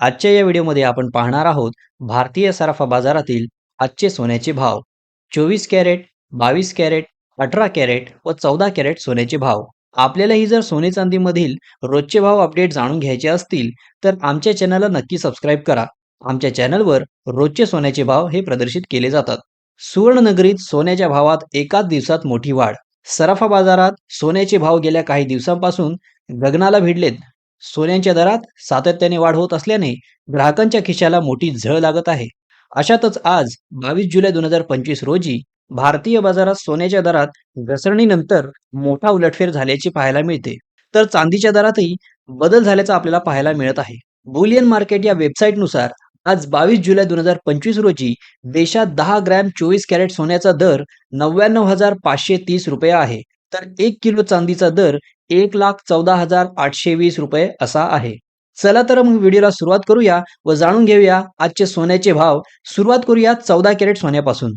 आजच्या या व्हिडिओमध्ये आपण पाहणार आहोत भारतीय सराफा बाजारातील आजचे सोन्याचे भाव. चोवीस कॅरेट बावीस कॅरेट अठरा कॅरेट व चौदा कॅरेट सोन्याचे भाव. आपल्यालाही जर सोने चांदीमधील रोजचे भाव अपडेट जाणून घ्यायचे असतील तर आमच्या चॅनलला नक्की सबस्क्राईब करा. आमच्या चॅनलवर रोजचे सोन्याचे भाव हे प्रदर्शित केले जातात. सुवर्णनगरीत सोन्याच्या भावात एकाच दिवसात मोठी वाढ. सराफा बाजारात सोन्याचे भाव गेल्या काही दिवसांपासून गगनाला भिडलेत. सोन्यांच्या दरात सातत्याने वाढ होत असल्याने ग्राहकांच्या खिशाला मोठी झळ लागत आहे. अशातच आज बावीस जुलै दोन हजार पंचवीस रोजी भारतीय बाजारात सोन्याच्या दरात घसरणीनंतर मोठा उलटफेर झाल्याचे पाहायला मिळते. तर चांदीच्या दरातही बदल झाल्याचा आपल्याला पाहायला मिळत आहे. बुलियन मार्केट या वेबसाईटनुसार आज बावीस जुलै दोन हजार पंचवीस रोजी देशात दहा ग्रॅम चोवीस कॅरेट सोन्याचा दर नव्याण्णव हजार पाचशे तीस रुपये आहे. तर एक किलो चांदीचा दर एक लाख चौदा हजार आठशे वीस रुपये असा आहे. चला तर मग व्हिडिओला सुरुवात करूया व जाणून घेऊया आजचे सोन्याचे भाव. सुरुवात करूया चौदा कॅरेट सोन्यापासून.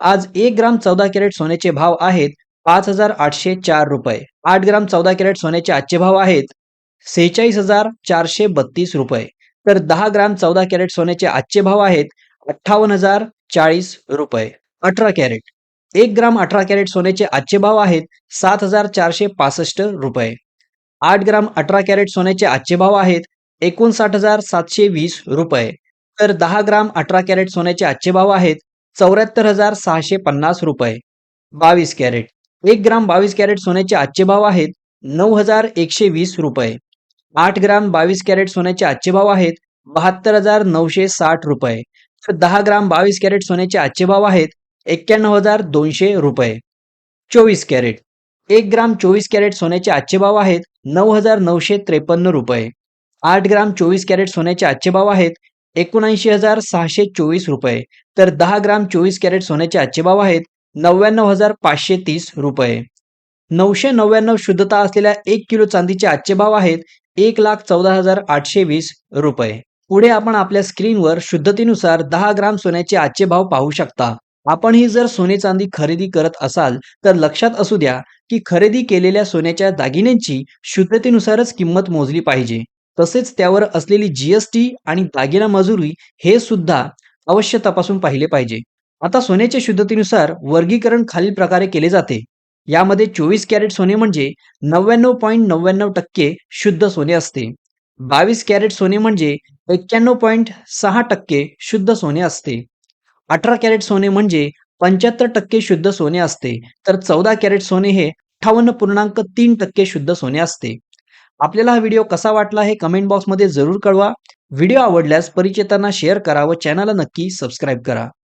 आज एक ग्राम चौदा कॅरेट सोन्याचे भाव आहेत पाच हजार आठशे चार रुपये. आठ ग्राम चौदा कॅरेट सोन्याचे आजचे भाव आहेत सेहेचाळीस हजार चारशे बत्तीस रुपये. तर दहा ग्राम चौदा कॅरेट सोन्याचे आजचे भाव आहेत अठ्ठावन्न हजार चाळीस रुपये. अठरा कॅरेट. एक ग्राम अठरा कॅरेट सोन्याचे आजचे भाव आहेत सात हजार चारशे पासष्ट रुपये. आठ ग्राम अठरा कॅरेट सोन्याचे आजचे भाव आहेत एकोणसाठ हजार सातशे वीस रुपये. तर दहा ग्राम अठरा कॅरेट सोन्याचे आजचे भाव आहेत चौऱ्याहत्तर हजार सहाशे पन्नास रुपये. बावीस कॅरेट. एक ग्राम बावीस कॅरेट सोन्याचे आजचे भाव आहेत नऊ हजार एकशे वीस रुपये. आठ ग्राम बावीस कॅरेट सोन्याचे आजचे भाव आहेत बहात्तर हजार नऊशे साठ रुपये. तर दहा ग्राम बावीस कॅरेट सोन्याचे आजचे भाव आहेत एक्क्याण्णव हजार दोनशे रुपये. चोवीस कॅरेट. एक ग्राम चोवीस कॅरेट सोन्याचे आजचे भाव आहेत नऊ हजार नऊशे त्रेपन्न रुपये. आठ ग्राम चोवीस कॅरेट सोन्याचे आजचे भाव आहेत एकोणऐंशी हजार सहाशे चोवीस रुपये. तर दहा ग्राम चोवीस कॅरेट सोन्याचे आजचे भाव आहेत नव्याण्णव हजार पाचशे तीस रुपये. नऊशे नव्याण्णव शुद्धता असलेल्या एक किलो चांदीचे आजचे भाव आहेत एक लाख चौदा हजार आठशे वीस रुपये. पुढे आपण आपल्या स्क्रीनवर शुद्धतेनुसार दहा ग्राम सोन्याचे आजचे भाव पाहू शकता. आपण ही जर सोने चांदी खरेदी करत असाल तर लक्षात असू द्या की खरेदी केलेल्या सोन्याच्या दागिन्यांची शुद्धतेनुसारच किंमत मोजली पाहिजे. तसेच त्यावर असलेली जीएसटी आणि दागिना मजुरी हे सुद्धा अवश्य तपासून पाहिले पाहिजे. आता सोन्याच्या शुद्धतेनुसार वर्गीकरण खालील प्रकारे केले जाते. यामध्ये चोवीस कॅरेट सोने म्हणजे नव्याण्णव पॉईंट नव्याण्णव टक्के शुद्ध सोने असते. बावीस कॅरेट सोने म्हणजे एक्क्याण्णव पॉईंट सहा टक्के शुद्ध सोने असते. अठरा कॅरेट सोने म्हणजे पंच्याहत्तर टक्के शुद्ध सोने असते. तर चौदा कॅरेट सोने हे अठ्ठावन्न पूर्णांक तीन टक्के शुद्ध सोने असते. आपल्याला हा व्हिडिओ कसा वाटला हे कमेंट बॉक्समध्ये जरूर कळवा. व्हिडिओ आवडल्यास परिचितांना शेअर करा व चॅनलला नक्की सबस्क्राईब करा.